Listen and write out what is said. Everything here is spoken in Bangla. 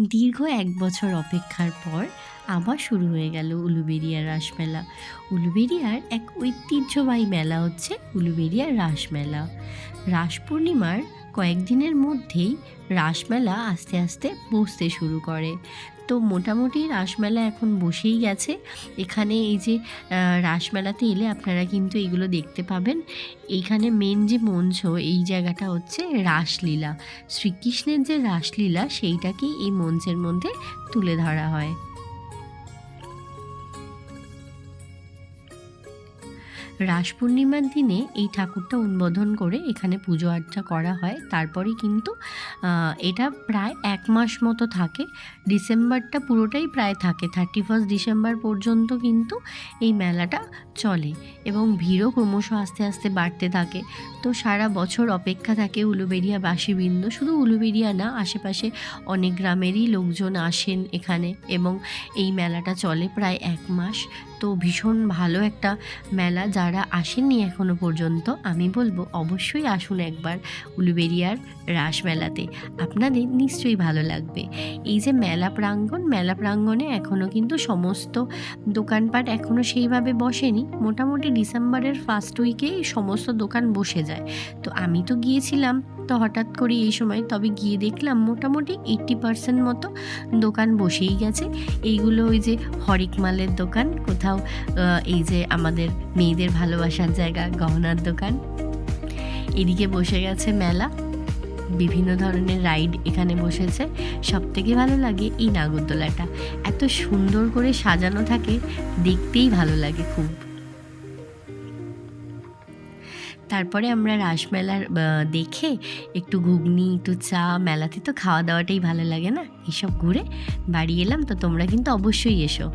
দীর্ঘ এক বছর অপেক্ষার পর আবার শুরু হয়ে গেল উলুবেরিয়া রাসমেলা। উলুবেরিয়ার এক ঐতিহ্যবাহী মেলা হচ্ছে উলুবেরিয়া রাসমেলা। রাস পূর্ণিমার কয়েকদিনের মধ্যেই রাসমেলা আস্তে আস্তে বসতে শুরু করে। তো মোটামুটি রাসমেলা এখন বসেই গেছে। এখানে এই যে রাসমেলাতে এলে আপনারা কিন্তু এগুলো দেখতে পাবেন। এইখানে মেন যে মঞ্চ, এই জায়গাটা হচ্ছে রাসলীলা। শ্রীকৃষ্ণের যে রাসলীলা, সেইটাকেই এই মঞ্চের মধ্যে তুলে ধরা হয়। রাস পূর্ণিমার দিনে এই ঠাকুরটা উদ্বোধন করে এখানে পুজো আর্চা করা হয়। তারপরে কিন্তু এটা প্রায় এক মাস মতো থাকে। ডিসেম্বরটা পুরোটাই প্রায় থাকে। থার্টি ফার্স্ট ডিসেম্বর পর্যন্ত কিন্তু এই মেলাটা চলে এবং ভিড়ও ক্রমশ আস্তে আস্তে বাড়তে থাকে। তো সারা বছর অপেক্ষা থাকে উলুবেরিয়া বাসীবৃন্দ। শুধু উলুবেরিয়া না, আশেপাশে অনেক গ্রামেরই লোকজন আসেন এখানে এবং এই মেলাটা চলে প্রায় এক মাস। তো ভীষণ ভালো একটা মেলা যারা আসেননি এখনও পর্যন্ত, আমি বলব অবশ্যই আসুন একবার উলুবেরিয়ার রাস মেলাতে। আপনাদের নিশ্চয়ই ভালো লাগবে। এই যে মেলা প্রাঙ্গণ, মেলা প্রাঙ্গণে এখনও কিন্তু সমস্ত দোকানপাট এখনও সেইভাবে বসেনি। মোটামুটি ডিসেম্বরের ফার্স্ট উইকে সমস্ত দোকান বসে যায়। তো আমি তো গিয়েছিলাম তো হঠাৎ করে এই সময়, তবে গিয়ে দেখলাম মোটামুটি এইট্টি পার্সেন্ট মতো দোকান বসেই গেছে। এইগুলো ওই যে হরিক মালের দোকান, কোথাও আহ, এই যে আমাদের মেয়েদের ভালোবাসার জায়গা গহনার দোকান। এদিকে বসে গেছে মেলা। বিভিন্ন ধরনের রাইড এখানে বসেছে। সব থেকে ভালো লাগে এই নাগরদোলাটা। এত সুন্দর করে সাজানো থাকে দেখতেই ভালো লাগে খুব। তারপরে আমরা রাসমেলার দেখে একটু ঘুগনি একটু চা মেলাতে তো খাওয়া দাওয়াটাই ভালো লাগে না? এসব ঘুরে বাড়ি এলাম তো তোমরা কিন্তু অবশ্যই এসো।